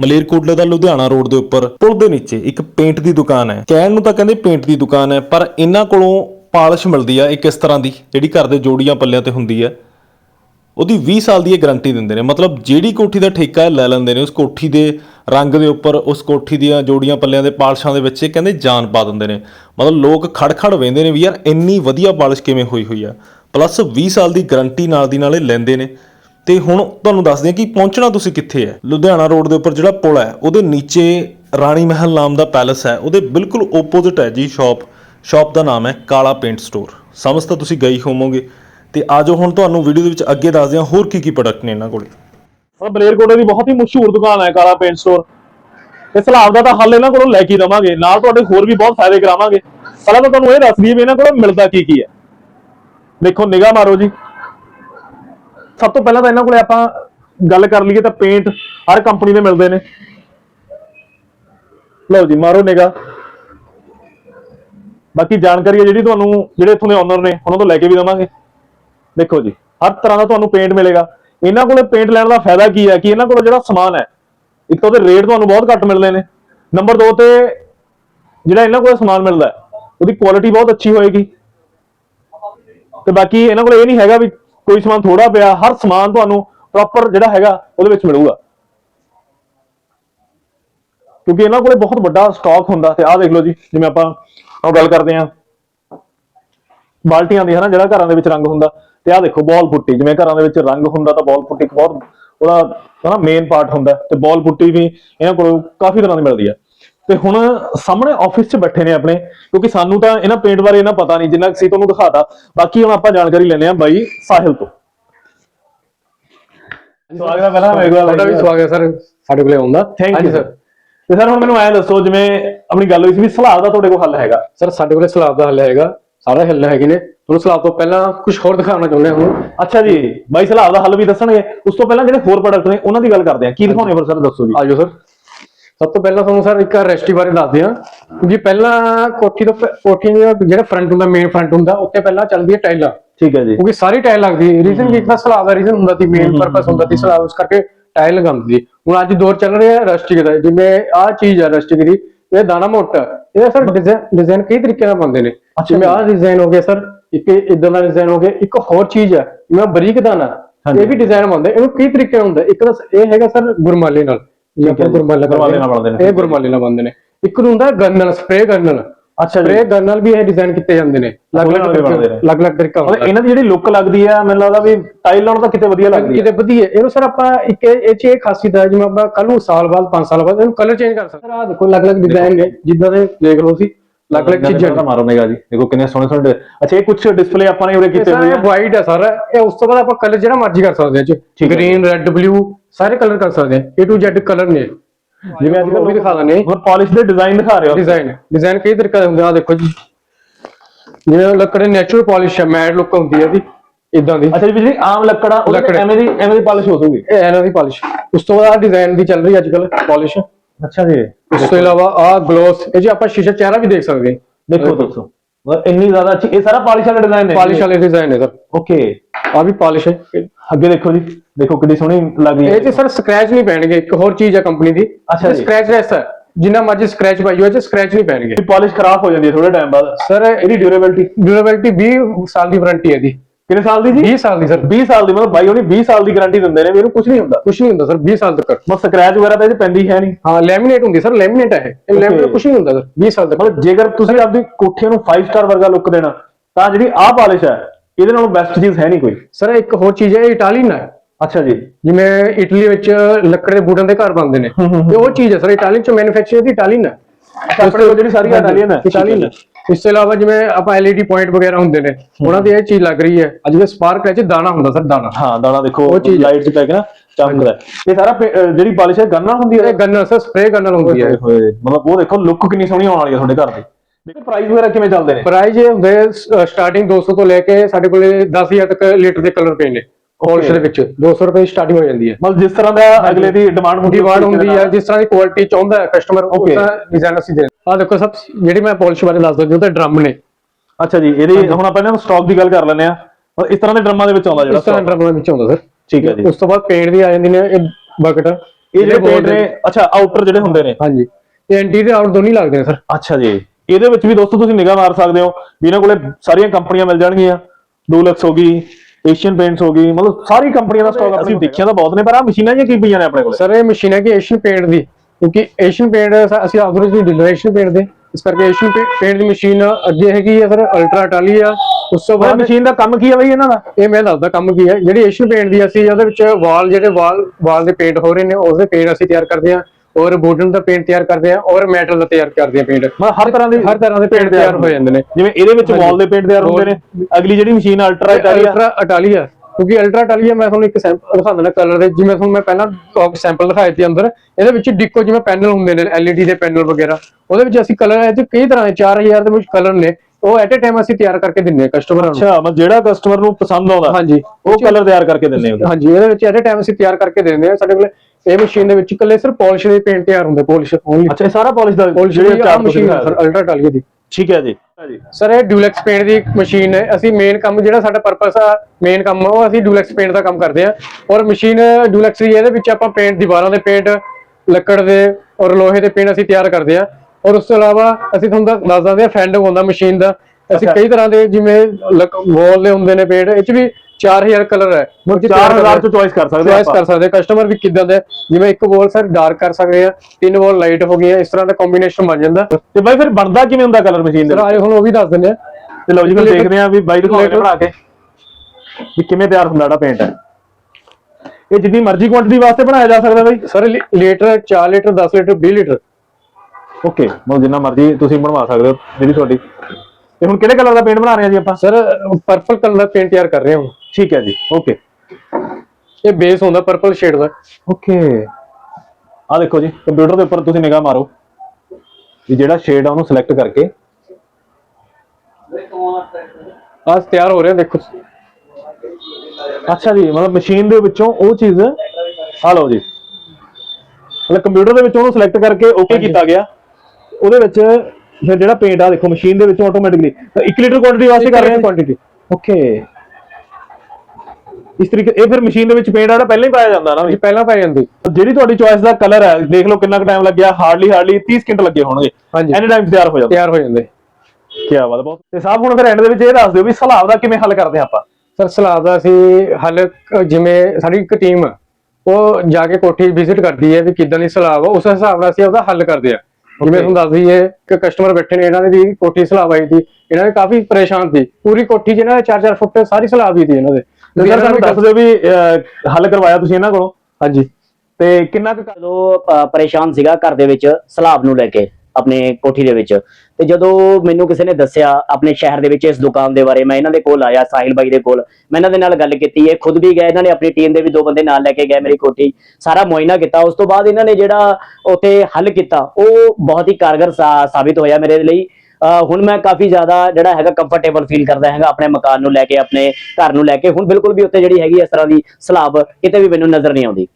ਮਲੇਰਕੋਟਲੇ ਦਾ Ludhiana road ਦੇ ਉੱਪਰ। ਪੁਲ ਦੇ ਨੀਚੇ ਇੱਕ ਪੇਂਟ ਦੀ ਦੁਕਾਨ ਹੈ। ਕਹਿਣ ਨੂੰ ਤਾਂ ਕਹਿੰਦੇ ਪੇਂਟ ਦੀ ਦੁਕਾਨ ਹੈ, ਪਰ ਇਹਨਾਂ ਕੋਲੋਂ ਪਾਲਿਸ਼ ਮਿਲਦੀ ਆ ਇੱਕ ਇਸ ਤਰ੍ਹਾਂ ਦੀ, ਜਿਹੜੀ ਘਰ ਦੇ ਜੋੜੀਆਂ ਪੱਲਿਆਂ ਤੇ ਹੁੰਦੀ ਹੈ। ਉਹਦੀ 20 ਸਾਲ ਦੀ ਇਹ ਗਾਰੰਟੀ ਦਿੰਦੇ ਨੇ। ਮਤਲਬ ਜਿਹੜੀ ਕੋਠੀ ਦਾ ਠੇਕਾ ਲੈ ਲੈਂਦੇ ਨੇ। ਉਸ ਕੋਠੀ ਦੇ ਰੰਗ ਦੇ ਉੱਪਰ, ਉਸ ਕੋਠੀ ਦੀਆਂ ਜੋੜੀਆਂ ਪੱਲਿਆਂ ਦੇ ਪਾਲਸ਼ਾਂ ਦੇ ਵਿੱਚ ਇਹ ਕਹਿੰਦੇ ਜਾਨ ਪਾ ਦਿੰਦੇ ਨੇ। ਮਤਲਬ ਲੋਕ ਖੜ-ਖੜ ਵੇਂਦੇ ਨੇ ਵੀ ਯਾਰ ਇੰਨੀ ਵਧੀਆ ਪਾਲਿਸ਼ ਕਿਵੇਂ ਹੋਈ ਹੋਈ ਆ। ਪਲੱਸ 20 ਸਾਲ ਦੀ ਗਾਰੰਟੀ ਨਾਲ ਦੀ ਨਾਲੇ ਲੈਂਦੇ ਨੇ। ਤੇ ਹੁਣ ਤੁਹਾਨੂੰ ਦੱਸਦੇ ਹਾਂ ਕਿ ਪਹੁੰਚਣਾ ਤੁਸੀਂ ਕਿੱਥੇ ਹੈ। ਲੁਧਿਆਣਾ ਰੋਡ ਦੇ ਉੱਪਰ ਜਿਹੜਾ ਪੁਲ ਹੈ, ਉਹਦੇ ਨੀਚੇ ਰਾਣੀ ਮਹਿਲ ਨਾਮ ਦਾ ਪੈਲੇਸ ਹੈ। ਉਹਦੇ ਬਿਲਕੁਲ ਓਪੋਜ਼ਿਟ ਹੈ ਜੀ ਸ਼ਾਪ ਸ਼ਾਪ ਦਾ ਨਾਮ ਹੈ ਕਾਲਾ ਪੇਂਟ ਸਟੋਰ ਸਮਝ ਤਾਂ ਤੁਸੀਂ ਗਈ ਹੋਵੋਗੇ। ਤੇ ਆਜੋ ਹੁਣ ਤੁਹਾਨੂੰ ਵੀਡੀਓ ਦੇ ਵਿੱਚ ਅੱਗੇ ਦੱਸਦੇ ਹਾਂ ਹੋਰ ਕੀ ਕੀ ਪ੍ਰੋਡਕਟ ਨੇ ਇਹਨਾਂ ਕੋਲੇ। ਹੁਣ ਬਲੇਰਕੋਟੇ ਦੀ ਬਹੁਤ ਹੀ ਮਸ਼ਹੂਰ ਦੁਕਾਨ ਹੈ ਕਾਲਾ ਪੇਂਟ ਸਟੋਰ ਇਸ ਹਾਲਾਤ ਦਾ ਤਾਂ ਹੱਲ ਇਹਨਾਂ ਕੋਲੋਂ ਲੈ ਕੇ ਹੀ ਨਾਲ ਤੁਹਾਡੇ ਹੋਰ ਵੀ ਬਹੁਤ ਫਾਇਦੇ ਕਰਾਵਾਂਗੇ। ਪਹਿਲਾਂ ਤਾਂ ਤੁਹਾਨੂੰ ਇਹ ਦੱਸ ਦਈਏ ਵੀ ਇਹਨਾਂ ਕੋਲੋਂ ਮਿਲਦਾ ਕੀ ਕੀ ਹੈ। ਦੇਖੋ, ਨਿਗਾਹ ਮਾਰੋ ਜੀ। ਸਭ ਤੋਂ ਪਹਿਲਾਂ ਤਾਂ ਇਹਨਾਂ ਕੋਲੇ ਆਪਾਂ ਗੱਲ ਕਰ ਲਈਏ ਤਾਂ ਪੇਂਟ ਹਰ ਕੰਪਨੀ ਦੇ ਮਿਲਦੇ ਨੇ। ਲਓ ਜੀ, ਮਾਰੋ ਨਿਗਾਹ। ਬਾਕੀ ਜਾਣਕਾਰੀ ਹੈ ਜਿਹੜੀ ਤੁਹਾਨੂੰ, ਜਿਹੜੇ ਇੱਥੋਂ ਦੇ ਓਨਰ ਨੇ, ਉਹਨਾਂ ਤੋਂ ਲੈ ਕੇ ਵੀ ਦੇਵਾਂਗੇ। ਦੇਖੋ ਜੀ, ਹਰ ਤਰ੍ਹਾਂ ਦਾ ਤੁਹਾਨੂੰ ਪੇਂਟ ਮਿਲੇਗਾ। ਇਹਨਾਂ ਕੋਲੇ ਪੇਂਟ ਲੈਣ ਦਾ ਫਾਇਦਾ ਕੀ ਹੈ? ਕਿ ਇਹਨਾਂ ਕੋਲ ਜਿਹੜਾ ਸਮਾਨ ਹੈ, ਇੱਕ ਤਾਂ ਉਹਦੇ ਰੇਟ ਤੁਹਾਨੂੰ ਬਹੁਤ ਘੱਟ ਮਿਲਦੇ ਨੇ। ਨੰਬਰ 2 ਤੇ ਜਿਹੜਾ ਇਹਨਾਂ ਕੋਲ ਸਮਾਨ ਮਿਲਦਾ ਉਹਦੀ ਕੁਆਲਿਟੀ ਬਹੁਤ ਅੱਛੀ ਹੋਏਗੀ। ਤੇ ਬਾਕੀ ਇਹਨਾਂ ਕੋਲ ਇਹ ਨਹੀਂ ਹੈਗਾ ਵੀ ਕੋਈ ਸਮਾਨ ਥੋੜਾ ਪਿਆ, ਹਰ ਸਮਾਨ ਤੁਹਾਨੂੰ ਪ੍ਰੋਪਰ ਜਿਹੜਾ ਹੈਗਾ ਉਹਦੇ ਵਿੱਚ ਮਿਲੂਗਾ। ਕਿਉਂਕਿ ਇਹਨਾਂ ਕੋਲੇ ਬਹੁਤ ਵੱਡਾ ਸਟਾਕ ਹੁੰਦਾ ਤੇ ਆਹ ਦੇਖ ਲਓ ਜੀ, ਜਿਵੇਂ ਆਪਾਂ ਉਹ ਗੱਲ ਕਰਦੇ ਆਂ ਬਾਲਟੀਆਂ ਦੀ ਹਨਾ, ਜਿਹੜਾ ਘਰਾਂ ਦੇ ਵਿੱਚ ਰੰਗ ਹੁੰਦਾ, ਤੇ ਆਹ ਦੇਖੋ ਬਾਲ ਪੁੱਟੀ, ਜਿਵੇਂ ਘਰਾਂ ਦੇ ਵਿੱਚ ਰੰਗ ਹੁੰਦਾ ਤਾਂ ਬਾਲ ਪੁੱਟੀ ਇੱਕ ਬਹੁਤ ਉਹਦਾ ਹਨਾ ਮੇਨ ਪਾਰਟ ਹੁੰਦਾ ਤੇ ਬਾਲ ਪੁੱਟੀ ਵੀ ਇਹਨਾਂ ਕੋਲ ਕਾਫੀ ਤਰ੍ਹਾਂ ਦੀ ਮਿਲਦੀ ਹੈ। ਤੇ ਹੁਣ ਸਾਹਮਣੇ ਆਫਿਸ 'ਚ ਬੈਠੇ ਨੇ ਆਪਣੇ ਕਿਉਂਕਿ ਸਾਨੂੰ ਤਾਂ ਇਹਨਾਂ ਪੇਂਟ ਬਾਰੇ ਇਹਨਾਂ ਪਤਾ ਨਹੀਂ ਜਿੰਨਾ ਸੀ ਤੁਹਾਨੂੰ ਦਿਖਾਤਾ। ਬਾਕੀ ਹੁਣ ਆਪਾਂ ਜਾਣਕਾਰੀ ਲੈਣੇ ਆ ਬਾਈ ਸਾਹਿਲ ਤੋਂ। ਸਵਾਗਤ ਹੈ ਪਹਿਲਾਂ ਮੇਰੇ ਕੋਲ ਤੁਹਾਡਾ ਵੀ ਸਵਾਗਤ ਹੈ ਸਰ ਸਾਡੇ ਕੋਲੇ ਆਉਂਦਾ। Thank you sir. ਤੇ ਸਰ ਹੁਣ ਮੈਨੂੰ ਐਂ ਦੱਸੋ ਜਿਵੇਂ ਆਪਣੀ ਗੱਲ ਹੋਈ ਸੀ ਵੀ ਸਲਾਹ ਦਾ ਤੁਹਾਡੇ ਕੋਲ ਹੱਲ ਹੈਗਾ। ਸਰ ਸਾਡੇ ਕੋਲੇ ਸਲਾਬ ਦਾ ਹੱਲ ਹੈਗਾ। ਸਾਰਾ ਹੱਲ ਹੈਗੇ ਨੇ। ਤੁਹਾਨੂੰ ਸਲਾਬ ਤੋਂ ਪਹਿਲਾਂ ਕੁਝ ਹੋਰ ਦਿਖਾਉਣਾ ਚਾਹੁੰਦੇ ਹਾਂ? ਹੁਣ ਅੱਛਾ ਜੀ ਬਾਈ ਸਲਾਹ ਦਾ ਹੱਲ ਵੀ ਦੱਸਣਗੇ। ਉਸ ਤੋਂ ਪਹਿਲਾਂ ਜਿਹੜੇ ਹੋਰ ਪ੍ਰੋਡਕਟ ਨੇ ਉਹਨਾਂ ਦੀ ਗੱਲ ਕਰਦੇ ਆ ਕੀ ਦਿਖਾਉਣੇ ਫਿਰ ਸਰ ਦੱਸੋ ਜੀ। ਆਜੋ ਸਰ। ਸਭ ਤੋਂ ਪਹਿਲਾਂ ਤੁਹਾਨੂੰ ਸਰ ਇੱਕ ਰੈਸਟੀ ਬਾਰੇ ਦੱਸਦੇ ਹਾਂ ਜੀ ਪਹਿਲਾਂ ਕੋਠੀ ਤੋਂ ਕੋਠੀ ਦਾ ਜਿਹੜਾ ਫਰੰਟ ਹੁੰਦਾ ਮੇਨ ਫਰੰਟ ਹੁੰਦਾ ਉੱਤੇ ਪਹਿਲਾਂ ਚੱਲਦੀ ਹੈ ਟਾਈਲਾਂ। ਠੀਕ ਹੈ ਜੀ। ਕਿਉਂਕਿ ਸਾਰੀ ਟਾਈਲ ਲੱਗਦੀ ਹੈ। ਰੀਜ਼ਨ ਕੀ ਇੱਕ ਤਾਂ ਸਲਾਬ ਦਾ ਰੀਜ਼ਨ ਹੁੰਦਾ ਸੀ ਮੇਨ ਪਰਪਸ ਹੁੰਦਾ ਸੀ ਸਲਾਬ ਉਸ ਕਰਕੇ ਟਾਈਲ ਲਗਾਉਂਦੀ ਸੀ। ਹੁਣ ਅੱਜ ਦੌਰ ਚੱਲ ਰਿਹਾ ਰਸਟਿਕ ਦਾ ਜਿਵੇਂ ਆਹ ਚੀਜ਼ ਹੈ ਰਸਟਿਕ ਦੀ ਇਹ ਦਾਣਾ ਮੋਟਾ ਇਹਦਾ ਸਰ ਡਿਜ਼ਾਈਨ ਕਈ ਤਰੀਕੇ ਨਾਲ ਬਣਦੇ ਨੇ। ਜਿਵੇਂ ਆਹ ਡਿਜ਼ਾਈਨ ਹੋ ਗਿਆ ਸਰ ਇੱਕ ਇਦਾਂ ਦਾ ਡਿਜ਼ਾਈਨ ਹੋ ਗਿਆ ਇੱਕ ਹੋਰ ਚੀਜ਼ ਹੈ ਜਿਵੇਂ ਬਰੀਕ ਦਾਣਾ ਇਹ ਵੀ ਡਿਜ਼ਾਈਨ ਬਣਦਾ ਇਹਨੂੰ ਕਈ ਤਰੀਕੇ ਹੁੰਦਾ ਇੱਕ ਤਾਂ ਇਹ ਹੈਗਾ ਸਰ ਗੁਰਮਾਲੇ ਨਾਲ। ਜਿਵੇਂ ਆਪਾਂ ਗੁਰਮਾਲਾ ਗੁਰਮਾਲੇ ਨਾਲ ਬਣਦੇ ਨੇ। ਇਹ ਗੁਰਮਾਲੇ ਨਾਲ ਬਣਦੇ ਨੇ। ਇੱਕ ਨੂੰ ਹੁੰਦਾ ਗਨ ਨਾਲ ਸਪਰੇ ਗਨ ਨਾਲ ਅੱਛਾ ਜੀ। ਸਪਰੇ ਗਨ ਨਾਲ ਵੀ ਇਹ ਡਿਜ਼ਾਈਨ ਕੀਤੇ ਜਾਂਦੇ ਨੇ। ਉਹਦੇ ਨਾਲ ਵੀ ਬਣਦੇ ਨੇ। ਅਲੱਗ ਅਲੱਗ ਤਰੀਕਾ ਹੁੰਦਾ। ਇਹਨਾਂ ਦੀ ਜਿਹੜੀ ਲੁੱਕ ਲੱਗਦੀ ਆ ਮੈਨੂੰ ਲੱਗਦਾ ਵੀ ਟਾਈਲ ਨਾਲੋਂ ਤਾਂ ਕਿਤੇ ਵਧੀਆ ਲੱਗਦੀ ਹੈ ਕਿਤੇ ਵਧੀਆ। ਇਹਨੂੰ ਸਰ ਆਪਾਂ ਇੱਕ ਇਹ ਚ ਇਹ ਖਾਸੀਅਤ ਹੈ ਜਿਵੇਂ ਆਪਾਂ ਕੱਲ ਨੂੰ ਸਾਲ ਬਾਅਦ 5 ਸਾਲ ਬਾਅਦ ਇਹਨੂੰ ਕਲਰ ਚੇਂਜ ਕਰ ਸਕਦੇ ਆਹ ਦੇਖੋ ਅਲੱਗ-ਅਲੱਗ ਡਿਜ਼ਾਈਨ ਨੇ। ਜਿੱਦਾਂ ਦੇ ਦੇਖ ਲਓ ਸੀ ਅਲੱਗ-ਅਲੱਗ ਚੀਜ਼ਾਂ ਦਾ ਮਾਰੋ ਨਿਗਾ ਜੀ। ਦੇਖੋ ਕਿੰਨੇ ਸੋਹਣੇ ਸੋਹਣੇ ਅੱਛਾ ਇਹ ਕੁਝ ਡਿਸਪਲੇ ਆਪਾਂ ਨੇ ਉਰੇ ਕੀਤੇ ਹੋਏ ਆ। ਵਾਈਟ ਹੈ ਸਰ। ਇਹ ਉਸ ਤੋਂ ਬਾਅਦ ਆਪਾਂ ਕਲਰ ਜਿਹੜਾ ਮਰਜ਼ੀ ਕਰ ਸਕਦੇ ਹਾਂ ਇਹ ਗ੍ਰੀਨ ਰੈੱਡ ਬਲੂ ਸਾਰੇ ਕਲਰ ਕਰ ਸਕਦੇ ਹਾਂ A to Z ਕਲਰ ਨੇ। ਜਿਵੇਂ ਅੱਜ ਕੱਲ੍ਹ ਵੀ ਦਿਖਾ ਦਿੰਦੇ ਹੁਣ ਪਾਲਿਸ਼ ਦੇ ਡਿਜ਼ਾਈਨ ਦਿਖਾ ਰਹੇ ਹੋ। ਡਿਜ਼ਾਈਨ ਡਿਜ਼ਾਈਨ ਕਈ ਤਰੀਕੇ ਦੇ ਹੁੰਦੇ ਆ। ਦੇਖੋ ਜੀ। ਜਿਵੇਂ ਲੱਕੜੇ ਨੈਚੁਰਲ ਪਾਲਿਸ਼ ਹੈ ਮੈਟ ਲੁੱਕ ਹੁੰਦੀ ਹੈ ਇਹਦੀ। ਇਦਾਂ ਦੀ। ਅੱਛਾ ਜੀ ਵੀ ਜਿਹੜੀ ਆਮ ਲੱਕੜ ਆ ਲੱਕੜ। ਐਵੇਂ ਦੀ ਐਵੇਂ ਦੀ ਪਾਲਿਸ਼ ਹੋ ਇਹ ਇਹਨਾਂ ਦੀ ਪਾਲਿਸ਼ ਉਸ ਤੋਂ ਬਾਅਦ ਡਿਜ਼ਾਈਨ ਦੀ ਚੱਲ ਰਹੀ ਅੱਜ ਕੱਲ੍ਹ ਪਾਲਿਸ਼ ਅੱਛਾ ਜੀ। ਉਸ ਤੋਂ ਇਲਾਵਾ ਆਹ ਗਲੋਸ ਇਹ ਜੀ ਆਪਾਂ ਸ਼ੀਸ਼ਾ ਚਿਹਰਾ ਵੀ ਦੇਖ ਸਕਦੇ ਦੇਖੋ ਦੱਸੋ ਮਤਲਬ ਇੰਨੀ ਜ਼ਿਆਦਾ ਅੱਛੀ ਇਹ ਸਾਰਾ ਪਾਲਿਸ਼ ਵਾਲਾ ਡਿਜ਼ਾਈਨ ਹੈ ਪਾਲਿਸ਼ ਵਾਲੇ ਡਿਜ਼ਾਈਨ ਹੈ ਸਰ। ਓਕੇ। ਆ ਵੀ ਪਾਲਿਸ਼ ਹੈ। ਅੱਗੇ ਦੇਖੋ ਜੀ ਦੇਖੋ ਕਿੰਨੀ ਸੋਹਣੀ ਲੱਗ ਰਹੀ ਹੈ। ਇਹ ਤੇ ਸਰ ਸਕ੍ਰੈਚ ਨਹੀਂ ਪੈਣਗੇ ਇੱਕ ਹੋਰ ਚੀਜ਼ ਹੈ ਕੰਪਨੀ ਦੀ। ਅੱਛਾ ਜੀ। ਸਕ੍ਰੈਚ ਲੈਸ ਹੈ ਜਿੰਨਾ ਮਰਜ਼ੀ ਸਕ੍ਰੈਚ ਪਾਈ ਹੋਏ ਚ ਸਕ੍ਰੈਚ ਨਹੀਂ ਪੈਣਗੇ। ਪਾਲਿਸ਼ ਖਰਾਬ ਹੋ ਜਾਂਦੀ ਹੈ ਥੋੜੇ ਟਾਈਮ ਬਾਅਦ। ਸਰ ਇਹਦੀ ਡਿਊਰੇਬਿਲਟੀ ਡਿਊਰੇਬਿਲਟੀ 20 ਸਾਲ ਦੀ ਵਾਰੰਟੀ ਹੈ ਇਹਦੀ ਕਿੰਨੇ ਸਾਲ ਦੀ ਜੀ 20 ਸਾਲ ਦੀ ਸਰ। 20 ਸਾਲ ਦੀ ਮਤਲਬ ਬਾਈ ਉਹਨੇ 20 ਸਾਲ ਦੀ ਗਾਰੰਟੀ ਦਿੰਦੇ ਨੇ ਵੀ ਇਹਨੂੰ ਕੁਝ ਨਹੀਂ ਹੁੰਦਾ। ਕੁਝ ਨਹੀਂ ਹੁੰਦਾ ਸਰ 20 ਸਾਲ ਤੱਕ। ਮਤਲਬ ਸਕ੍ਰੈਚ ਵਗੈਰਾ ਤਾਂ ਇਹ ਪੈਂਦੀ ਹੈ ਨਹੀਂ। ਹਾਂ ਲੈਮੀਨੇਟ ਹੁੰਦੀ ਸਰ ਲੈਮੀਨੇਟ ਹੈ ਇਹ। ਲੈਮੀਨੇਟ ਕੁਝ ਨਹੀਂ ਹੁੰਦਾ ਸਰ 20 ਸਾਲ ਤੱਕ। ਮਤਲਬ ਜੇਕਰ ਤੁਸੀਂ ਆਪਦੀ ਕੋਠੀਆਂ ਨੂੰ 5 ਸਟਾਰ ਵਰਗਾ ਲੁੱਕ ਦੇਣਾ ਤਾਂ ਜਿਹੜੀ ਆਹ ਪਾਲਿਸ਼ ਹੈ ਇਹਦੇ ਨਾਲੋਂ ਬੈਸਟ ਚੀਜ਼ ਹੈ ਨਹੀਂ ਕੋਈ। ਸਰ ਇੱਕ ਹੋਰ ਚੀਜ਼ ਹੈ ਇਹ ਇਟਾਲੀਅਨ ਹੈ। ਅੱਛਾ ਜੀ। ਜਿਵੇਂ ਇਟਲੀ ਵਿੱਚ ਲੱਕੜ ਦੇ ਬੂਟਾਂ ਦੇ ਘਰ ਬਣਦੇ ਨੇ। ਤੇ ਉਹ ਚੀਜ਼ ਹੈ ਸਰ ਇਟਾਲੀਅਨ ਚ ਮੈਨੂਫੈਕਚਰ ਦੀ ਇਟਾਲੀਅਨ ਹੈ। ਆਪਣੇ ਕੋਲ ਜਿਹੜੀ ਸਾਰੀ ਇਟਾਲੀਅਨ ਹੈ। ਇਟਾਲੀਅਨ ਹੈ। ਇਸ ਤੋਂ ਇਲਾਵਾ ਜਿਵੇਂ ਆਪਾਂ LED ਪੁਆਇੰਟ ਵਗੈਰਾ ਹੁੰਦੇ ਨੇ ਉਹਨਾਂ ਦੀ ਇਹ ਚੀਜ਼ ਲੱਗ ਰਹੀ ਹੈ ਅੱਜ ਜਿਵੇਂ ਸਪਾਰਕ ਹੈ ਚ ਦਾਣਾ ਹੁੰਦਾ ਸਰ ਦਾਣਾ ਹਾਂ ਦਾਣਾ ਦੇਖੋ। ਲਾਈਟ 'ਚ ਪੈ ਕੇ ਨਾ ਚਮਕਦਾ। ਇਹ ਸਾਰਾ ਜਿਹੜੀ ਪਾਲਿਸ਼ ਹੈ ਗੰਨਾ ਹੁੰਦੀ ਹੈ ਇਹ ਗਨ ਸਰ ਸਪਰੇ ਗਨ ਨਾਲ ਹੁੰਦੀ ਹੈ। ਮਤਲਬ ਉਹ ਦੇਖੋ ਲੁੱਕ ਕਿੰਨੀ ਸੋਹਣੀ ਆਉਣ ਵਾਲੀ ਹੈ ਤੁਹਾਡੇ ਘਰ ਦੀ ਦੇਖੋ ਪ੍ਰਾਈਸ ਵਗੈਰਾ ਕਿਵੇਂ ਚੱਲਦੇ ਨੇ ਪ੍ਰਾਈਸ ਇਹ ਹੁੰਦੇ ਸਟਾਰਟਿੰਗ 200 ਤੋਂ ਲੈ ਕੇ ਸਾਡੇ ਕੋਲੇ 10000 ਤੱਕ ਲੀਟਰ ਦੇ ਕਲਰ ਪਏ ਨੇ ਪੋਲਿਸ਼ ਦੇ ਵਿੱਚ 200 ਰੁਪਏ ਸਟਾਰਟਿੰਗ ਹੋ ਜਾਂਦੀ ਹੈ। ਮਤਲਬ ਜਿਸ ਤਰ੍ਹਾਂ ਦਾ ਅਗਲੇ ਦੀ ਡਿਮਾਂਡ ਹੁੰਦੀ ਡਿਮਾਂਡ ਹੁੰਦੀ ਹੈ ਜਿਸ ਤਰ੍ਹਾਂ ਦੀ ਕੁਆਲਿਟੀ ਚਾਹੁੰਦਾ ਹੈ ਕਸਟਮਰ ਉਸ. ਤਰ੍ਹਾਂ ਡਿਜ਼ਾਈਨ ਅਸੀਂ ਦੇ ਆ ਦੇਖੋ ਸਭ ਜਿਹੜੀ ਮੈਂ ਪਾਲਿਸ਼ ਬਾਰੇ ਦੱਸਦਾ ਜੋ ਤਾਂ ਡਰਮ ਨੇ। ਅੱਛਾ ਜੀ ਇਹਦੀ ਹੁਣ ਆਪਾਂ ਇਹਨਾਂ ਸਟਾਕ ਦੀ ਗੱਲ ਕਰ ਲੈਂਦੇ ਆ ਇਸ ਤਰ੍ਹਾਂ ਦੇ ਡਰਮਾਂ ਦੇ ਵਿੱਚ ਆਉਂਦਾ ਜਿਹੜਾ ਇਸ ਤਰ੍ਹਾਂ। ਡਰਮ ਦੇ ਵਿੱਚ ਆਉਂਦਾ ਸਰ। ਠੀਕ ਹੈ ਜੀ। ਉਸ ਤੋਂ ਬਾਅਦ ਪੇਂਟ ਦੀ ਆ ਜਾਂਦੀ ਨੇ ਇਹ ਬਕਟ ਇਹ ਜਿਹੜੇ ਪੇਂਟ ਨੇ ਅੱਛਾ ਆਊਟਰ ਜਿਹੜੇ ਹੁੰਦੇ ਨੇ। ਹਾਂਜੀ। ਇਹ ਇੰਟੀਰੀਅਰ ਆਊਟ ਦੋਨੋਂ ਹੀ ਲੱਗਦੇ ਨੇ ਸਰ। ਅੱਛਾ ਜੀ। ਇਹਦੇ ਵਿੱਚ ਵੀ ਦੋਸਤੋ ਤੁਸੀਂ ਨਿਗਾਹ ਮਾਰ ਸਕਦੇ ਹੋ ਵੀ ਇਹਨਾਂ ਕੋਲੇ ਸਾਰੀਆਂ ਕੰਪਨੀਆਂ ਮਿਲ ਜਾਣਗੀਆਂ। ਡੂਲਕਸ ਹੋ ਗਈ ਏਸ਼ੀਅਨ ਪੇਂਟਸ ਹੋ ਗਈ ਮਤਲਬ ਸਾਰੀ ਕੰਪਨੀਆਂ ਦਾ ਸਟਾਕ ਅਸੀਂ ਦੇਖਿਆ ਤਾਂ ਬਹੁਤ ਨੇ ਪਰ ਆ ਮਸ਼ੀਨਾਂ ਜਿਹੀਆਂ ਕੀ ਪਈਆਂ ਨੇ ਆਪਣੇ ਕੋਲੇ? ਸਰ ਇਹ ਮਸ਼ੀਨ ਹੈ ਕਿ ਏਸ਼ੀਅਨ ਪੇਂਟ ਦੀ ਕਿਉਂਕਿ ਏਸ਼ੀਅਨ ਪੇਂਟ ਅਸੀਂ ਆਪ ਦੀ ਡੀਲਰ ਏਸ਼ੀਅਨ ਪੇਂਟ ਦੇ ਇਸ ਕਰਕੇ ਏਸ਼ੀਅਨ ਪੇਂਟ ਦੀ ਮਸ਼ੀਨ ਅੱਗੇ ਹੈਗੀ ਹੈ ਸਰ ਅਲਟਰਾ ਇਟਾਲੀ ਆ ਉਸ ਤੋਂ ਬਾਅਦ ਮਸ਼ੀਨ ਦਾ ਕੰਮ ਕੀ ਹੈ ਬਈ ਇਹਨਾਂ ਦਾ? ਇਹ ਮੈਂ ਦੱਸਦਾ ਕੰਮ ਕੀ ਹੈ ਜਿਹੜੀ ਏਸ਼ੀਅਨ ਪੇਂਟ ਦੀ ਅਸੀਂ ਉਹਦੇ ਵਿੱਚ ਵਾਲ ਜਿਹੜੇ ਵਾਲ ਵਾਲ ਦੇ ਪੇਂਟ ਹੋ ਰਹੇ ਨੇ ਉਹਦੇ ਪੇਂਟ ਅਸੀਂ ਤਿਆਰ ਕਰਦੇ ਹਾਂ। ਔਰ ਵੁਡਨ ਦਾ ਪੇਂਟ ਤਿਆਰ ਕਰਦੇ ਹਾਂ ਔਰ ਮੈਟਲ ਦਾ ਤਿਆਰ ਕਰਦੇ ਹਾਂ ਪੇਂਟ ਮਤਲਬ ਹਰ ਤਰ੍ਹਾਂ ਦੇ ਹਰ ਤਰ੍ਹਾਂ ਦੇ ਪੇਂਟ ਤਿਆਰ ਹੋ ਜਾਂਦੇ ਨੇ। ਜਿਵੇਂ ਇਹਦੇ ਵਿੱਚ ਵਾਲ ਦੇ ਪੇਂਟ ਤਿਆਰ ਹੁੰਦੇ ਨੇ। ਅਗਲੀ ਜਿਹੜੀ machine Ultra Italia Ultra Italia ਕਿਉਂਕਿ ਅਲਟਰਾ ਇਟਾਲੀਆ ਮੈਂ ਤੁਹਾਨੂੰ ਇੱਕ ਸੈਂਪਲ ਦਿਖਾ ਦਿੰਦਾ ਕਲਰ ਦੇ। ਜਿਵੇਂ ਤੁਹਾਨੂੰ ਮੈਂ ਪਹਿਲਾਂ ਸੈਂਪਲ ਦਿਖਾਏ ਸੀ ਅੰਦਰ ਇਹਦੇ ਵਿੱਚ ਡਿਕੋ ਜਿਵੇਂ ਪੈਨਲ ਹੁੰਦੇ ਨੇ LED ਦੇ ਪੈਨਲ ਵਗੈਰਾ। ਉਹਦੇ ਵਿੱਚ ਅਸੀਂ ਕਲਰ 'ਚ ਕਈ ਤਰ੍ਹਾਂ ਦੇ 4000 ਦੇ ਵਿੱਚ ਕਲਰ ਨੇ। ਉਹ ਐਟ ਅ ਟਾਈਮ ਅਸੀਂ ਤਿਆਰ ਕਰਕੇ ਦਿੰਨੇ ਆ ਕਸਟਮਰਾਂ ਨੂੰ। ਅੱਛਾ ਮਤਲਬ ਜਿਹੜਾ ਕਸਟਮਰ ਨੂੰ ਪਸੰਦ ਆਉਂਦਾ ਹਾਂਜੀ। ਉਹ ਕਲਰ ਤਿਆਰ ਕਰਕੇ ਦਿੰਦੇ ਹੋ। ਹਾਂਜੀ ਇਹਦੇ ਵਿੱਚ ਐਟ ਅ ਟਾਈਮ ਅਸੀਂ ਤਿਆਰ ਕਰਕੇ ਦਿੰਦੇ ਆ ਸਾਡੇ ਕੋਲ ਇਹ ਮਸ਼ੀਨ ਦੇ ਵਿੱਚ ਇਕੱਲੇ ਸਿਰ ਪਾਲਿਸ਼ ਦੇ ਪੇਂਟ ਤਿਆਰ ਹੁੰਦੇ ਪਾਲਿਸ਼ ਓਨਲੀ ਅੱਛਾ ਇਹ ਸਾਰਾ ਪਾਲਿਸ਼ ਦਾ ਪਾਲਿਸ਼ ਜਿਹੜੇ ਦੀ ਚਾਰ ਮਸ਼ੀਨ ਤੁਸੀਂ ਸਰ ਅਲਟਰਾ ਇਟਾਲੀਆ ਦੀ। ਠੀਕ ਹੈ ਜੀ। ਜੀ ਸਰ ਇਹ ਡਿਊਲੈਕਸ ਪੇਂਟ ਦੀ ਇੱਕ ਮਸ਼ੀਨ ਹੈ। ਅਸੀਂ ਮੇਨ ਕੰਮ ਜਿਹੜਾ ਸਾਡਾ ਪਰਪਸ ਆ ਮੇਨ ਕੰਮ ਆ, ਉਹ ਅਸੀਂ ਡਿਊਲੈਕਸ ਪੇਂਟ ਦਾ ਕੰਮ ਕਰਦੇ ਆ। ਔਰ ਮਸ਼ੀਨ ਡਿਊਲੈਕਸ ਦੀ ਇਹਦੇ ਵਿੱਚ ਆਪਾਂ ਪੇਂਟ ਦੀਵਾਰਾਂ ਦੇ ਪੇਂਟ ਲੱਕੜ ਦੇ ਔਰ ਲੋਹੇ ਦੇ ਪੇਂਟ ਅਸੀਂ ਤਿਆਰ ਕਰਦੇ ਆ। ਔਰ ਉਸ ਤੋਂ ਇਲਾਵਾ ਅਸੀਂ ਤੁਹਾਨੂੰ ਦੱਸ ਦਿੰਦੇ ਆ ਫੈਂਡ ਹੁੰਦਾ ਮਸ਼ੀਨ ਦਾ। ਅਸੀਂ ਕਈ ਤਰ੍ਹਾਂ ਦੇ ਜਿਵੇਂ ਵਾਲ ਦੇ ਹੁੰਦੇ ਨੇ ਪੇਂਟ ਇਹ ਚ ਵੀ 4000 ਕਲਰ ਹੈ। ਤਿਆਰ 4000 ਚ ਚੋਇਸ ਕਰ ਸਕਦੇ ਚੋਇਸ ਆਪਾਂ। ਕਰ ਸਕਦੇ ਕਸਟਮਰ ਵੀ ਕਿਦਾਂ ਦਾ ਜਿਵੇਂ ਇੱਕ ਵਾਲ ਸਰ ਡਾਰਕ ਕਰ ਸਕਦੇ ਆ ਤਿੰਨ ਵਾਲ ਲਾਈਟ ਹੋ ਗਈਆਂ ਇਸ ਤਰ੍ਹਾਂ ਦਾ ਕੰਬੀਨੇਸ਼ਨ ਬਣ ਜਾਂਦਾ। ਤੇ ਬਾਈ ਫਿਰ ਬਣਦਾ ਕਿਵੇਂ ਹੁੰਦਾ ਕਲਰ ਮਸ਼ੀਨ ਦੇ ਸਰ ਆਏ ਹੁਣ ਉਹ ਵੀ ਦੱਸ ਦਿੰਦੇ ਆ। ਤੇ ਲਓ ਜੀ ਫਿਰ ਦੇਖਦੇ ਆਂ ਵੀ ਬਾਈ ਨੇ Later- ਬਣਾ ਕੇ ਵੀ ਕਿਵੇਂ ਤਿਆਰ ਹੁੰਦਾ ਜਿਹੜਾ ਪੇਂਟ ਹੈ। ਇਹ ਜਿੰਨੀ ਮਰਜ਼ੀ ਕੁਆਂਟੀਟੀ ਵਾਸਤੇ ਬਣਾਇਆ ਜਾ ਸਕਦਾ ਬਾਈ। Sir litre 4 litre 10 litre 20 litre. Okay ਮਤਲਬ ਜਿੰਨਾ ਮਰਜ਼ੀ ਤੁਸੀਂ ਬਣਵਾ ਸਕਦੇ ਹੋ ਜਿਹੜੀ ਤੁਹਾਡੀ। ਤੇ ਹੁਣ ਕਿਹੜੇ ਕਲਰ ਦਾ ਪੇਂਟ ਬਣਾ ਰਹੇ ਆ ਜੀ ਆਪਾਂ? ਸਰ ਪਰਪਲ ਕਲਰ ਦਾ ਪੇਂਟ ਤਿਆਰ ਕਰ ਰਹੇ ਹਾਂ। ਠੀਕ ਹੈ ਜੀ ਓਕੇ ਇਹ ਬੇਸ ਹੁੰਦਾ ਪਰਪਲ ਸ਼ੇਡ ਦਾ। ਓਕੇ ਆ ਦੇਖੋ ਜੀ ਕੰਪਿਊਟਰ ਦੇ ਉੱਪਰ ਤੁਸੀਂ ਨਿਗਾਹ ਮਾਰੋ। ਵੀ ਜਿਹੜਾ ਸ਼ੇਡ ਆ ਉਹਨੂੰ ਸਿਲੈਕਟ ਕਰਕੇ। ਆਹ ਤਿਆਰ ਹੋ ਰਿਹਾ ਦੇਖੋ। ਅੱਛਾ ਜੀ ਮਤਲਬ ਮਸ਼ੀਨ ਦੇ ਵਿੱਚੋਂ ਉਹ ਚੀਜ਼ ਆ ਲਓ ਜੀ। ਮਤਲਬ ਕੰਪਿਊਟਰ ਦੇ ਵਿੱਚੋਂ ਉਹਨੂੰ ਸਿਲੈਕਟ ਕਰਕੇ ਓਕੇ ਕੀਤਾ ਗਿਆ। ਉਹਦੇ ਵਿੱਚ ਫਿਰ ਜਿਹੜਾ ਪੇਂਟ ਆ ਦੇਖੋ ਮਸ਼ੀਨ ਦੇ ਵਿੱਚੋਂ ਆਟੋਮੈਟਿਕਲੀ 1 ਲੀਟਰ ਕੁਆਂਟੀਟੀ ਵਾਸਤੇ ਕਰ ਰਹੇ ਹਾਂ ਕੁਆਂਟੀਟੀ ਓਕੇ ਇਸ ਤਰੀਕੇ ਇਹ ਫਿਰ ਮਸ਼ੀਨ ਦੇ ਵਿੱਚ ਪੇਂਟ ਆ ਜਿਹੜਾ ਪਹਿਲਾਂ ਹੀ ਪਾਇਆ ਜਾਂਦਾ ਨਾ ਵੀ? ਜੀ ਪਹਿਲਾਂ ਪੈ ਜਾਂਦੀ। ਜਿਹੜੀ ਤੁਹਾਡੀ ਚੋਇਸ ਦਾ ਕਲਰ ਹੈ ਦੇਖ ਲਓ ਕਿੰਨਾ ਕੁ ਟਾਈਮ ਲੱਗਿਆ ਹਾਰਡਲੀ ਹਾਰਡਲੀ 30 ਸਕਿੰਟ ਲੱਗੇ ਹੋਣਗੇ। ਐਨੀ ਟਾਈਮ ਤਿਆਰ ਹੋ ਜਾਂਦਾ। ਤਿਆਰ ਹੋ ਜਾਂਦੇ। ਕੀ ਬਾਤ ਬਹੁਤ। ਤੇ ਸਾਹਿਬ ਹੁਣ ਫਿਰ ਐਂਡ ਦੇ ਵਿੱਚ ਇਹ ਦੱਸ ਦਿਓ ਵੀ ਸਲਾਬ ਦਾ ਕਿਵੇਂ ਹੱਲ ਕਰਦੇ ਆਪਾਂ? ਸਰ ਸਲਾਬ ਦਾ ਅਸੀਂ ਹੱਲ ਜਿਵੇਂ ਸਾਡੀ ਇੱਕ ਟੀਮ ਉਹ ਜਾ ਕੇ ਕੋਠੀ ਵਿਜ਼ਿਟ ਕਰਦੀ ਹੈ ਵੀ ਕਿਦਾਂ ਦੀ ਸਲਾਬ ਆ ਉਸ ਹਿਸਾਬ ਨਾਲ ਅਸੀਂ ਉਹਦਾ ਹੱਲ ਕਰਦੇ ਆ। ਜਿਵੇਂ ਤੁਹਾਨੂੰ ਦੱਸ ਦਈਏ ਕਿ ਕਸਟਮਰ ਬੈਠੇ ਨੇ ਇਹਨਾਂ ਦੇ ਵੀ ਕੋਠੀ ਸਲਾਬ ਆਈ ਸੀ ਇਹਨਾਂ ਨੇ ਕਾਫੀ ਪਰੇਸ਼ਾਨ ਸੀ। ਪੂਰੀ ਕੋਠੀ ਜਿਹਨਾਂ ਦੇ 4-4 ਫੁੱਟ ਸਾਰੀ ਸਲਾਬ ਹੀ ਸੀ ਇਹਨਾਂ ਦੇ। ਇਹਨਾਂ ਸਾਨੂੰ ਦੱਸ ਦਿਓ ਵੀ ਅਹ, ਹੱਲ ਕਰਵਾਇਆ ਤੁਸੀਂ ਇਹਨਾਂ ਕੋਲੋਂ? ਹਾਂਜੀ। ਤੇ ਕਿੰਨਾ ਕੁ ਜਦੋਂ ਅ, ਪਰੇਸ਼ਾਨ ਸੀਗਾ ਘਰ ਦੇ ਵਿੱਚ ਸਲਾਬ ਨੂੰ ਲੈ ਕੇ ਆਪਣੇ ਕੋਠੀ ਦੇ ਵਿੱਚ। ਤੇ ਜਦੋਂ ਮੈਨੂੰ ਕਿਸੇ ਨੇ ਦੱਸਿਆ ਆਪਣੇ ਸ਼ਹਿਰ ਦੇ ਵਿੱਚ ਇਸ ਦੁਕਾਨ ਦੇ ਬਾਰੇ ਮੈਂ ਇਹਨਾਂ ਦੇ ਕੋਲ ਆਇਆ ਸਾਹਿਲ ਬਾਈ ਦੇ ਕੋਲ। ਮੈਂ ਇਹਨਾਂ ਦੇ ਨਾਲ ਗੱਲ ਕੀਤੀ ਇਹ ਖੁਦ ਵੀ ਗਏ ਇਹਨਾਂ ਨੇ ਆਪਣੀ ਟੀਮ ਦੇ ਵੀ ਦੋ ਬੰਦੇ ਨਾਲ ਲੈ ਕੇ ਗਏ ਮੇਰੀ ਕੋਠੀ। ਸਾਰਾ ਮੁਆਇਨਾ ਕੀਤਾ। ਉਸ ਤੋਂ ਬਾਅਦ ਇਹਨਾਂ ਨੇ ਜਿਹੜਾ ਉੱਥੇ ਹੱਲ ਕੀਤਾ ਉਹ ਬਹੁਤ ਹੀ ਕਾਰਗਰ ਸਾ- ਸਾਬਿਤ ਹੋਇਆ ਮੇਰੇ ਲਈ। ਹੁਣ ਮੈਂ ਕਾਫੀ ਜ਼ਿਆਦਾ ਜਿਹੜਾ ਹੈਗਾ ਕੰਫਰਟੇਬਲ ਫੀਲ ਕਰਦਾ ਹੈਗਾ ਆਪਣੇ ਮਕਾਨ ਨੂੰ ਲੈ ਕੇ ਆਪਣੇ ਘਰ ਨੂੰ ਲੈ ਕੇ। ਹੁਣ ਬਿਲਕੁਲ ਵੀ ਉੱਥੇ ਜਿਹੜੀ ਹੈਗੀ ਇਸ ਤਰ੍ਹਾਂ ਦੀ ਸਲਾਬ ਕਿਤੇ ਵੀ ਮੈਨੂੰ ਨਜ਼ਰ ਨਹੀਂ ਆਉਂਦੀ।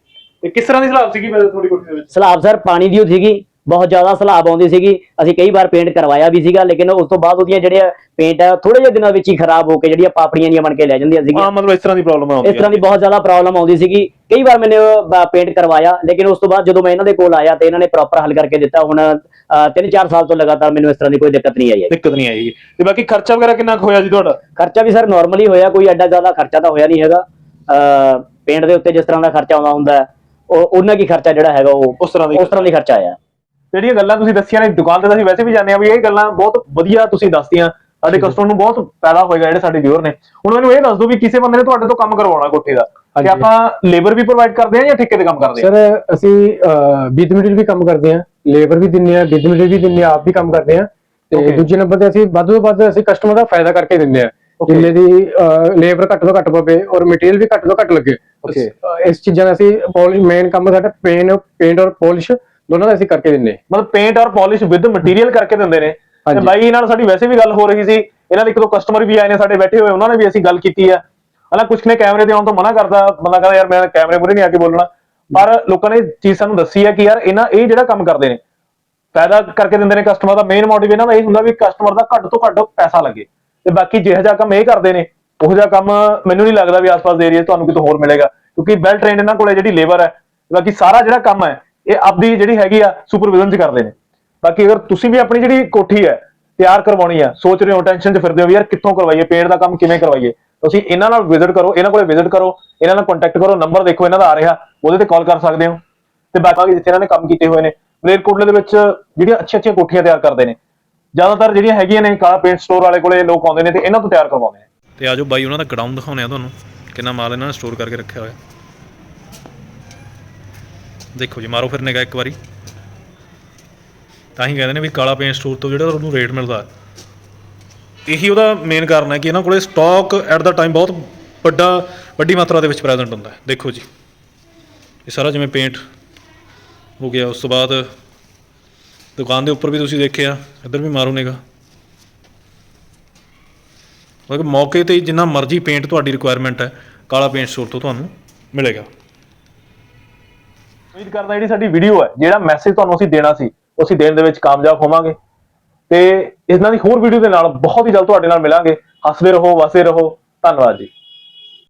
ਤੇ ਕਿਸ ਤਰ੍ਹਾਂ ਦੀ ਸਲਾਬ ਸੀਗੀ ਮੇਰੇ ਤੁਹਾਡੀ ਕੋਠੀ ਦੇ ਵਿੱਚ? ਸਲਾਬ ਸਰ ਪਾਣੀ ਦੀ ਓ ਸੀਗੀ। ਬਹੁਤ ਜ਼ਿਆਦਾ ਸਲਾਬ ਆਉਂਦੀ ਸੀਗੀ। ਅਸੀਂ ਕਈ ਵਾਰ ਪੇਂਟ ਕਰਵਾਇਆ ਵੀ ਸੀਗਾ ਲੇਕਿਨ ਉਸ ਤੋਂ ਬਾਅਦ ਉਹਦੀਆਂ ਜਿਹੜੀਆਂ ਪੇਂਟ ਆ ਥੋੜੇ ਜਿਹੇ ਦਿਨਾਂ ਵਿੱਚ ਹੀ ਖਰਾਬ ਹੋ ਕੇ ਜਿਹੜੀਆਂ ਪਾਪੜੀਆਂ ਜੀਆਂ ਬਣ ਕੇ ਲੈ ਜਾਂਦੀਆਂ ਸੀਗੀਆਂ। ਹਾਂ ਮਤਲਬ ਇਸ ਤਰ੍ਹਾਂ ਦੀ ਪ੍ਰੋਬਲਮ ਆਉਂਦੀ ਇਸ ਤਰ੍ਹਾਂ ਦੀ ਬਹੁਤ ਜ਼ਿਆਦਾ ਪ੍ਰੋਬਲਮ ਆਉਂਦੀ ਸੀਗੀ। ਕਈ ਵਾਰ ਮੈंने ਪੇਂਟ ਕਰਵਾਇਆ ਲੇਕਿਨ ਉਸ ਤੋਂ ਬਾਅਦ ਜਦੋਂ ਮੈਂ ਇਹਨਾਂ ਦੇ ਕੋਲ ਆਇਆ ਤੇ ਇਹਨਾਂ ਨੇ ਪ੍ਰੋਪਰ ਹੱਲ ਕਰਕੇ ਦਿੱਤਾ ਹੁਣ 3-4 ਸਾਲ ਤੋਂ ਲਗਾਤਾਰ ਮੈਨੂੰ ਇਸ ਤਰ੍ਹਾਂ ਦੀ ਕੋਈ ਦਿੱਕਤ ਨਹੀਂ ਆਈ ਹੈ ਦਿੱਕਤ ਨਹੀਂ ਆਏਗੀ ਤੇ ਬਾਕੀ ਖਰਚਾ ਵਗੈਰਾ ਕਿੰਨਾ ਕੁ ਹੋਇਆ ਜੀ ਤੁਹਾਡਾ? ਖਰਚਾ ਵੀ ਸਰ ਨਾਰਮਲੀ ਹੋਇਆ ਕੋਈ ਐਡਾ ਜ਼ਿਆਦਾ ਖਰਚਾ ਤਾਂ ਹੋਇਆ ਨਹੀਂ ਹੈਗਾ। ਪੇਂਟ ਦੇ ਉੱਤੇ ਜਿਸ ਤਰ੍ਹਾਂ ਦਾ ਖਰਚਾ ਆਉਂਦਾ ਹੁੰਦਾ ਹੈ, ਉਹ ਉਹਨਾਂ ਕੀ ਖਰਚਾ ਜਿਹੜਾ ਹੈਗਾ ਉਹ ਉਸ ਤਰ੍ਹਾਂ ਦੀ ਉਸ ਤਰ੍ਹਾਂ ਦੀ ਖਰਚਾ ਆਇਆ। ਜਿਹੜੀਆਂ ਗੱਲਾਂ ਤੁਸੀਂ ਦੱਸੀਆਂ ਨੇ ਦੁਕਾਨ ਤੇ ਅਸੀਂ ਵੈਸੇ ਵੀ ਜਾਂਦੇ ਆ ਵੀ ਇਹ ਗੱਲਾਂ ਬਹੁਤ ਵਧੀਆ ਤੁਸੀਂ ਦੱਸਤੀਆਂ। ਸਾਡੇ ਕਸਟਮਰ ਨੂੰ ਬਹੁਤ ਫਾਇਦਾ ਹੋਏਗਾ ਜਿਹੜੇ ਸਾਡੇ ਵਿਊਅਰ ਨੇ। ਹੁਣ ਮੈਨੂੰ ਇਹ ਦੱਸ ਦਿਓ ਵੀ ਕਿਸੇ ਬੰਦੇ ਨੇ ਤੁਹਾਡੇ ਤੋਂ ਕੰਮ ਕਰਵਾਉਣਾ ਕੋਠੀ ਦਾ ਹਾਂਜੀ। ਆਪਾਂ ਲੇਬਰ ਵੀ ਪ੍ਰੋਵਾਈਡ ਕਰਦੇ ਆ ਜਾਂ ਠੇਕੇ ਤੇ ਕੰਮ ਕਰਦੇ ਆ ਸਰ ਅਸੀਂ ਵਿਦ ਮਟੀਰੀਅਲ ਵੀ ਕੰਮ ਕਰਦੇ ਹਾਂ। ਲੇਬਰ ਵੀ ਦਿੰਨੇ ਆ ਵਿਦ ਮਟੀਰੀਅਲ ਵੀ ਦਿੰਨੇ ਆ ਆਪ ਵੀ ਕੰਮ ਕਰਦੇ ਹਾਂ। ਤੇ. ਦੂਜੇ ਨੰਬਰ ਤੇ ਅਸੀਂ ਵੱਧ ਤੋਂ ਵੱਧ ਅਸੀਂ ਕਸਟਮਰ ਦਾ ਫਾਇਦਾ ਕਰਕੇ ਦਿੰਦੇ ਆ. ਜਿੰਨੇ ਦੀ ਲੇਬਰ ਘੱਟ ਤੋਂ ਘੱਟ ਪਵੇ ਔਰ ਮਟੀਰੀਅਲ ਵੀ ਘੱਟ ਤੋਂ ਘੱਟ ਲੱਗੇ। ਇਸ ਚੀਜ਼ਾਂ ਦਾ ਅਸੀਂ ਪੋਲਿਸ਼ ਮੇਨ ਕੰਮ ਸਾਡਾ ਪੇਨ ਪੇਂਟ ਔਰ ਪੋਲਿਸ਼ ਦੋਨਾਂ ਦਾ ਅਸੀਂ ਕਰਕੇ ਦਿੰਨੇ। ਮਤਲਬ ਪੇਂਟ ਔਰ ਪਾਲਿਸ਼ ਵਿਦ ਮਟੀਰੀਅਲ ਕਰਕੇ ਦਿੰਦੇ ਨੇ। ਤੇ ਹਾਂਜੀ। ਬਾਈ ਨਾਲ ਸਾਡੀ ਵੈਸੇ ਵੀ ਗੱਲ ਹੋ ਰਹੀ ਸੀ। ਇਹਨਾਂ ਦੇ ਇੱਕ ਦੋ ਕਸਟਮਰ ਵੀ ਆਏ ਨੇ ਸਾਡੇ ਬੈਠੇ ਹੋਏ ਉਹਨਾਂ ਨੇ ਵੀ ਅਸੀਂ ਗੱਲ ਕੀਤੀ ਆ। ਹਾਲਾਂ ਕੁਝ ਨੇ ਕੈਮਰੇ ਤੇ ਆਉਣ ਤੋਂ ਮਨਾ ਕਰਦਾ ਬੰਦਾ ਕਹਿੰਦਾ ਯਾਰ ਮੈਂ ਕੈਮਰੇ ਮੂਹਰੇ ਨਹੀਂ ਆ ਕੇ ਬੋਲਣਾ। ਪਰ ਲੋਕਾਂ ਨੇ ਚੀਜ਼ ਸਾਨੂੰ ਦੱਸੀ ਆ ਕਿ ਯਾਰ ਇਹਨਾਂ ਇਹ ਜਿਹੜਾ ਕੰਮ ਕਰਦੇ ਨੇ ਫਾਇਦਾ ਕਰਕੇ ਦਿੰਦੇ ਨੇ ਕਸਟਮਰ ਦਾ ਮੇਨ ਮੋਟਿਵ ਇਹਨਾਂ ਦਾ ਇਹ ਹੁੰਦਾ ਵੀ ਕਸਟਮਰ ਦਾ ਘੱਟ ਤੋਂ ਘੱਟ ਪੈਸਾ ਲੱਗੇ। ਤੇ ਬਾਕੀ ਜਿਹੋ ਜਿਹਾ ਕੰਮ ਇਹ ਕਰਦੇ ਨੇ ਉਹੋ ਜਿਹਾ ਕੰਮ ਮੈਨੂੰ ਨਹੀਂ ਲੱਗਦਾ ਵੀ ਆਸ-ਪਾਸ ਦੇ ਏਰੀਆ ਤੁਹਾਨੂੰ ਕਿਤੋਂ ਹੋਰ ਮਿਲੇਗਾ। ਕਿਉਂਕਿ ਵੈਲ ਟ੍ਰੇਨਡ ਇਹਨਾਂ ਕੋਲੇ ਜਿਹੜੀ ਲੇਬਰ ਹੈ ਬਾਕੀ ਸਾਰਾ ਜਿਹੜਾ ਕੰਮ ਹੈ ਇਹ ਆਪਦੀ ਜਿਹੜੀ ਹੈਗੀ ਆ ਸੁਪਰਵਿਜ਼ਨ 'ਚ ਕਰਦੇ ਨੇ। ਬਾਕੀ ਅਗਰ ਤੁਸੀਂ ਵੀ ਆਪਣੀ ਜਿਹੜੀ ਕੋਠੀ ਹੈ ਤਿਆਰ ਕਰਵਾਉਣੀ ਆ, ਸੋਚ ਰਹੇ ਹੋ ਟੈਨਸ਼ਨ 'ਚ ਫਿਰਦੇ ਹੋ ਯਾਰ ਕਿੱਥੋਂ ਕਰਵਾਈਏ ਪੇਂਟ ਦਾ ਕੰਮ ਕਿਵੇਂ ਕਰਵਾਈਏ, ਤੁਸੀਂ ਇਹਨਾਂ ਨਾਲ ਵਿਜ਼ਿਟ ਕਰੋ, ਇਹਨਾਂ ਕੋਲੇ ਵਿਜ਼ਿਟ ਕਰੋ, ਇਹਨਾਂ ਨਾਲ ਕੰਟੈਕਟ ਕਰੋ ਨੰਬਰ ਦੇਖੋ, ਇਹਨਾਂ ਦਾ ਆ ਰਿਹਾ, ਉਹਦੇ ਤੇ ਕਾਲ ਕਰ ਸਕਦੇ ਹੋ। ਤੇ ਬਾਕੀ ਜਿੱਥੇ ਇਹਨਾਂ ਨੇ ਕੰਮ ਕੀਤੇ ਹੋਏ ਨੇ, ਮਲੇਰਕੋਟਲੇ ਦੇ ਵਿੱਚ ਜਿਹੜੀਆਂ ਅੱਛੀਆਂ ਅੱਛੀਆਂ ਕੋਠੀਆਂ ਤਿਆਰ ਕਰਦੇ ਨੇ। ਜ਼ਿਆਦਾਤਰ ਜਿਹੜੀਆਂ ਹੈਗੀਆਂ ਨੇ ਕਾਲਾ ਪੇਂਟ ਸਟੋਰ ਵਾਲੇ ਕੋਲੇ ਲੋਕ ਆਉਂਦੇ ਨੇ ਤੇ ਇਹਨਾਂ ਤੋਂ ਤਿਆਰ ਕਰਵਾਉਂਦੇ ਨੇ। ਤੇ ਆਜੋ ਬਾਈ, ਉਹਨਾਂ ਦਾ ਗਡਾਊਨ ਦਿਖਾਉਂਦੇ ਆ ਤੁਹਾਨੂੰ, ਕਿੰਨਾ ਮਾਲ ਇਹਨਾਂ ਨੇ ਸਟੋਰ ਕਰਕੇ ਰੱਖਿਆ ਹੋਇਆ। ਦੇਖੋ ਜੀ, ਮਾਰੋ ਫਿਰ ਨਿਗਾਹ ਇੱਕ ਵਾਰੀ। ਤਾਂ ਹੀ ਕਹਿੰਦੇ ਨੇ ਵੀ ਕਾਲਾ ਪੇਂਟ ਸਟੋਰ ਤੋਂ ਜਿਹੜਾ ਤੁਹਾਨੂੰ ਰੇਟ ਮਿਲਦਾ ਇਹੀ ਉਹਦਾ ਮੇਨ ਕਾਰਨ ਹੈ ਕਿ ਇਹਨਾਂ ਕੋਲੇ ਸਟਾਕ ਐਟ ਦਾ ਟਾਈਮ ਬਹੁਤ ਵੱਡਾ, ਵੱਡੀ ਮਾਤਰਾ ਦੇ ਵਿੱਚ ਪ੍ਰੈਜ਼ੈਂਟ ਹੁੰਦਾ ਹੈ। ਦੇਖੋ ਜੀ, ਇਹ ਸਾਰਾ ਜਿਵੇਂ ਪੇਂਟ ਹੋ ਗਿਆ, ਉਸ ਤੋਂ ਬਾਅਦ ਦੁਕਾਨ ਦੇ ਉੱਪਰ ਵੀ ਤੁਸੀਂ ਦੇਖਿਆ, ਇੱਧਰ ਵੀ ਮਾਰੋ ਨੇਗਾ ਮਤਲਬ ਮੌਕੇ ਤੇ ਜਿੰਨਾ ਮਰਜ਼ੀ ਪੇਂਟ ਤੁਹਾਡੀ ਰਿਕੁਆਇਰਮੈਂਟ ਹੈ, ਕਾਲਾ ਪੇਂਟ ਸਟੋਰ ਤੋਂ ਤੁਹਾਨੂੰ ਮਿਲੇਗਾ। ਉਮੀਦ ਕਰਦਾ ਜਿਹੜੀ ਸਾਡੀ ਵੀਡੀਓ ਹੈ, ਜਿਹੜਾ ਮੈਸੇਜ ਤੁਹਾਨੂੰ ਅਸੀਂ ਦੇਣਾ ਸੀ ਅਸੀਂ ਦੇਣ ਦੇ ਵਿੱਚ ਕਾਮਯਾਬ ਹੋਵਾਂਗੇ। ਤੇ ਇਹਨਾਂ ਦੀ ਹੋਰ ਵੀਡੀਓ ਦੇ ਨਾਲ ਬਹੁਤ ਹੀ ਜਲਦ ਤੁਹਾਡੇ ਨਾਲ ਮਿਲਾਂਗੇ। ਹੱਸਦੇ ਰਹੋ, ਵਸਦੇ ਰਹੋ। ਧੰਨਵਾਦ ਜੀ।